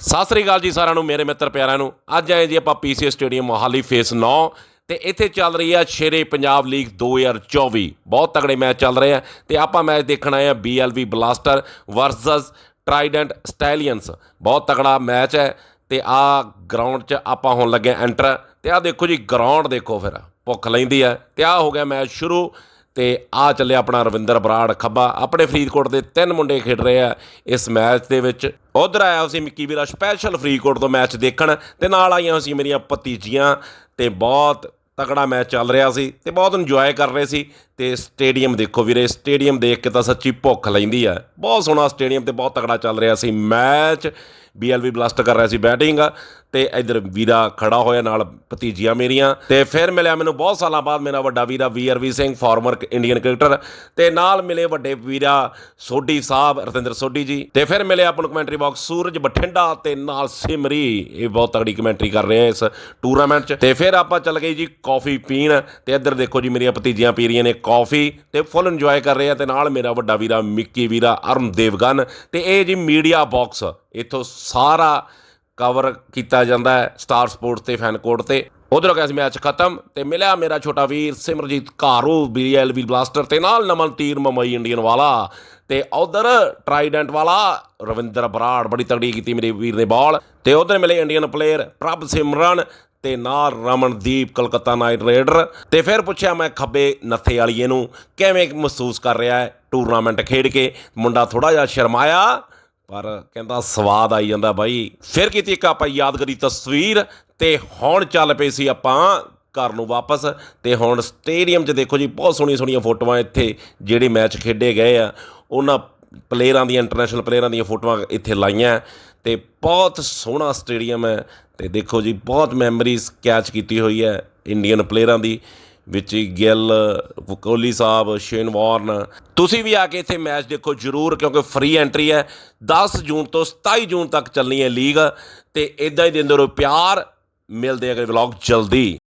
ਸਤਿ ਸ੍ਰੀ ਅਕਾਲ ਜੀ ਸਾਰਿਆਂ ਨੂੰ, ਮੇਰੇ ਮਿੱਤਰ ਪਿਆਰਿਆਂ ਨੂੰ। ਅੱਜ ਆਏ ਜੀ ਆਪਾਂ ਪੀਸੀ ਸਟੇਡੀਅਮ ਮੋਹਾਲੀ ਫੇਸ 9 ਤੇ ਇੱਥੇ ਚੱਲ ਰਹੀ ਆ ਸ਼ੇਰੇ ਪੰਜਾਬ ਲੀਗ 2024 ਬਹੁਤ ਤਗੜੇ ਮੈਚ ਚੱਲ ਰਹੇ ਆ ਤੇ ਆਪਾਂ ਮੈਚ ਦੇਖਣ ਆਏ ਆ BLV blaster versus trident stallions. ਬਹੁਤ ਤਗੜਾ ਮੈਚ ਹੈ ਤੇ ਆ ਗਰਾਊਂਡ 'ਚ ਆਪਾਂ ਹੁਣ ਲੱਗੇ ਐਂਟਰ ਤੇ ਆ ਦੇਖੋ ਜੀ, ਗਰਾਊਂਡ ਦੇਖੋ ਫਿਰ। ਭੁੱਖ ਲੈਂਦੀ ਆ ਤੇ ਆ ਹੋ ਗਿਆ ਮੈਚ ਸ਼ੁਰੂ। ਤੇ ਆ ਚੱਲਿਆ ਆਪਣਾ ਰਵਿੰਦਰ ਬਰਾੜ ਖੱਬਾ। ਆਪਣੇ ਫਰੀਦਕੋਟ ਦੇ ਤਿੰਨ ਮੁੰਡੇ ਖੇਡ ਰਹੇ ਆ ਇਸ ਮੈਚ ਦੇ ਵਿੱਚ। ਉਧਰ ਆਇਆ ਸੀ ਮਿੱਕੀ ਵੀਰਾ ਸਪੈਸ਼ਲ ਫਰੀਦਕੋਟ ਤੋਂ ਮੈਚ ਦੇਖਣ ਤੇ ਨਾਲ ਆਈਆਂ ਸੀ ਮੇਰੀਆਂ ਭਤੀਜੀਆਂ ਤੇ ਬਹੁਤ ਤਕੜਾ ਮੈਚ ਚੱਲ ਰਿਹਾ ਸੀ ਤੇ ਬਹੁਤ ਇੰਜੋਏ ਕਰ ਰਹੇ ਸੀ। ਅਤੇ ਸਟੇਡੀਅਮ ਦੇਖੋ ਵੀਰੇ, ਸਟੇਡੀਅਮ ਦੇਖ ਕੇ ਤਾਂ ਸੱਚੀ ਭੁੱਖ ਲੈਂਦੀ ਆ। ਬਹੁਤ ਸੋਹਣਾ ਸਟੇਡੀਅਮ ਤੇ ਬਹੁਤ ਤਕੜਾ ਚੱਲ ਰਿਹਾ ਸੀ। ਮੈਚ BLV ਬਲਾਸਟ ਕਰ ਰਿਹਾ ਸੀ ਬੈਟਿੰਗ ਤੇ ਇਧਰ ਵੀਰਾ ਖੜਾ ਹੋਇਆ ਨਾਲ ਭਤੀਜੀਆਂ ਮੇਰੀਆਂ। ਤੇ ਫਿਰ ਮਿਲਿਆ ਮੈਨੂੰ ਬਹੁਤ ਸਾਲਾਂ ਬਾਅਦ ਮੇਰਾ ਵੱਡਾ ਵੀਰਾ VRV Singh former Indian cricketer ਤੇ ਨਾਲ ਮਿਲੇ ਵੱਡੇ ਵੀਰਾ ਸੋਢੀ ਸਾਹਿਬ, ਰਤਿੰਦਰ ਸੋਢੀ ਜੀ। ਤੇ ਫਿਰ ਮਿਲੇ ਆਪਾਂ ਨੂੰ ਕਮੈਂਟਰੀ ਬਾਕਸ ਸੂਰਜ ਬਠਿੰਡਾ ਤੇ ਨਾਲ ਸਿਮਰੀ। ਇਹ ਬਹੁਤ ਤਗੜੀ ਕਮੈਂਟਰੀ ਕਰ ਰਹੇ ਆ ਇਸ ਟੂਰਨਾਮੈਂਟ 'ਚ। ਤੇ ਫਿਰ ਆਪਾਂ ਚੱਲ ਗਏ ਜੀ ਕਾਫੀ ਪੀਣ ਤੇ ਇੱਧਰ ਦੇਖੋ ਜੀ ਮੇਰੀਆਂ ਭਤੀਜੀਆਂ ਪੀ ਰਹੀਆਂ ਨੇ ਕਾਫੀ ਤੇ ਫੁੱਲ ਇੰਜੋਏ ਕਰ ਰਹੇ ਆ ਤੇ ਨਾਲ ਮੇਰਾ ਵੱਡਾ ਵੀਰਾ ਮਿੱਕੀ ਵੀਰਾ ਅਰੁਣ ਦੇਵਗਨ ਤੇ ਇਹ ਜੀ ਮੀਡੀਆ ਬਾਕਸ, ਇੱਥੋਂ ਸਾਰਾ ਕਵਰ ਕੀਤਾ ਜਾਂਦਾ ਹੈ ਸਟਾਰ ਸਪੋਰਟਸ ਤੇ ਫੈਨ ਕੋਡ ਤੇ। ਉਧਰੋਂ ਗਿਆ ਸੀ ਮੈਚ ਖਤਮ ਤੇ ਮਿਲਿਆ ਮੇਰਾ ਛੋਟਾ ਵੀਰ ਸਿਮਰਜੀਤ ਘਾਰੂ ਬੀਐਲਵੀ ਬਲਾਸਟਰ ਤੇ ਨਾਲ ਨਮਨ ਤੀਰ, ਮੁੰਬਈ ਇੰਡੀਅਨ ਵਾਲਾ ਤੇ ਉਧਰ ਟਰਾਈਡੈਂਟ ਵਾਲਾ ਰਵਿੰਦਰ ਬਰਾੜ, ਬੜੀ ਤਗੜੀ ਕੀਤੀ ਮੇਰੇ ਵੀਰ ਨੇ ਬਾਲ ਤੇ ਉਧਰ ਮਿਲੇ ਇੰਡੀਅਨ ਪਲੇਅਰ ਪ੍ਰਭ ਸਿਮਰਨ ਤੇ ਨਾਲ ਰਮਨਦੀਪ ਕਲਕੱਤਾ ਨਾਈਟ ਰਾਈਡਰ ਤੇ ਫਿਰ ਪੁੱਛਿਆ ਮੈਂ ਖੱਬੇ ਨੱਥੇ ਵਾਲੀਏ ਨੂੰ, ਕਿਵੇਂ ਮਹਿਸੂਸ ਕਰ ਰਿਹਾ ਹੈ ਟੂਰਨਾਮੈਂਟ ਖੇਡ ਕੇ? ਮੁੰਡਾ ਥੋੜਾ ਜਿਹਾ ਸ਼ਰਮਾਇਆ, ਪਰ ਕਹਿੰਦਾ ਸਵਾਦ ਆਈ ਜਾਂਦਾ ਬਾਈ। ਫਿਰ ਕੀਤੀ ਇੱਕ ਆਪਾਂ ਯਾਦਗਾਰੀ ਤਸਵੀਰ ਤੇ ਹੁਣ ਚੱਲ ਪਏ ਸੀ ਆਪਾਂ ਘਰ ਨੂੰ ਵਾਪਸ। ਤੇ ਹੁਣ ਸਟੇਡੀਅਮ 'ਚ ਦੇਖੋ ਜੀ, ਬਹੁਤ ਸੋਹਣੀਆਂ ਸੋਹਣੀਆਂ ਫੋਟੋਆਂ ਇੱਥੇ ਜਿਹੜੇ ਮੈਚ ਖੇਡੇ ਗਏ ਆ। ਉਹਨਾਂ ਪਲੇਅਰਾਂ ਦੀਆਂ ਇੰਟਰਨੈਸ਼ਨਲ ਪਲੇਅਰਾਂ ਦੀਆਂ ਫੋਟੋਆਂ ਇੱਥੇ ਲਾਈਆਂ ਤੇ ਬਹੁਤ ਸੋਹਣਾ ਸਟੇਡੀਅਮ ਹੈ ਤੇ ਦੇਖੋ ਜੀ, ਬਹੁਤ ਮੈਮਰੀਜ਼ ਕੈਚ ਕੀਤੀ ਹੋਈ ਹੈ ਇੰਡੀਅਨ ਪਲੇਅਰਾਂ ਦੀ, ਵਿੱਚ ਹੀ ਗਿੱਲ, ਕੋਹਲੀ ਸਾਹਿਬ, ਸ਼ੇਨ ਵਾਰਨ। ਤੁਸੀਂ ਵੀ ਆ ਕੇ ਇੱਥੇ ਮੈਚ ਦੇਖੋ ਜਰੂਰ, ਕਿਉਂਕਿ ਫ੍ਰੀ ਐਂਟਰੀ ਹੈ। 10 ਜੂਨ ਤੋਂ 27 ਜੂਨ ਤੱਕ ਚੱਲਣੀ ਹੈ ਲੀਗ ਤੇ ਇਦਾਂ ਹੀ ਦਿੰਦੇ ਰਹੋ ਪਿਆਰ। ਮਿਲਦੇ ਅਗਲੇ ਵਲੌਗ ਜਲਦੀ।